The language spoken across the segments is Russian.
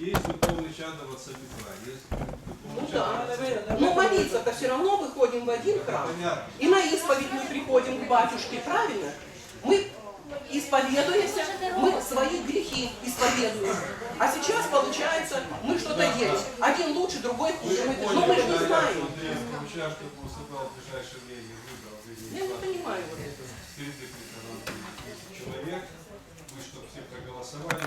Есть духовный чад от Сабитра, есть Ну духовный да. чад Но молиться-то все равно мы ходим в один храм. Понятно. И на исповедь мы приходим к батюшке, правильно? Мы исповедуемся, мы свои грехи исповедуем. А сейчас, получается, мы что-то делаем. Один лучше, другой хуже. Мы, ну мы же не знаем. Я не понимаю человек, вы чтобы все проголосовали,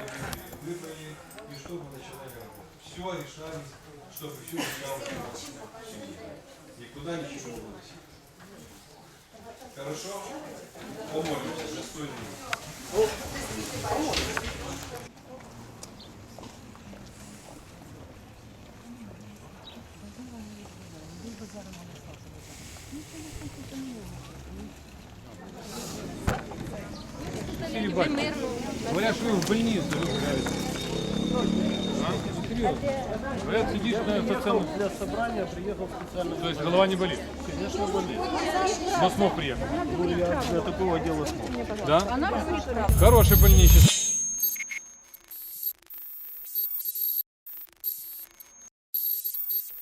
чтобы начинали работать. Все решались, чтобы все в семье. Никуда ничего не выносить. Хорошо? Помолимся, шестой день. Говорят, что вы в разбираетесь. А? Серьезно. Говорят, сидишь на стационаре. Для собрания приехал специально. То есть голова не болит? Конечно, болит. Но смог приехать. Ну, я для такого дела смог. Да? Хороший больничный.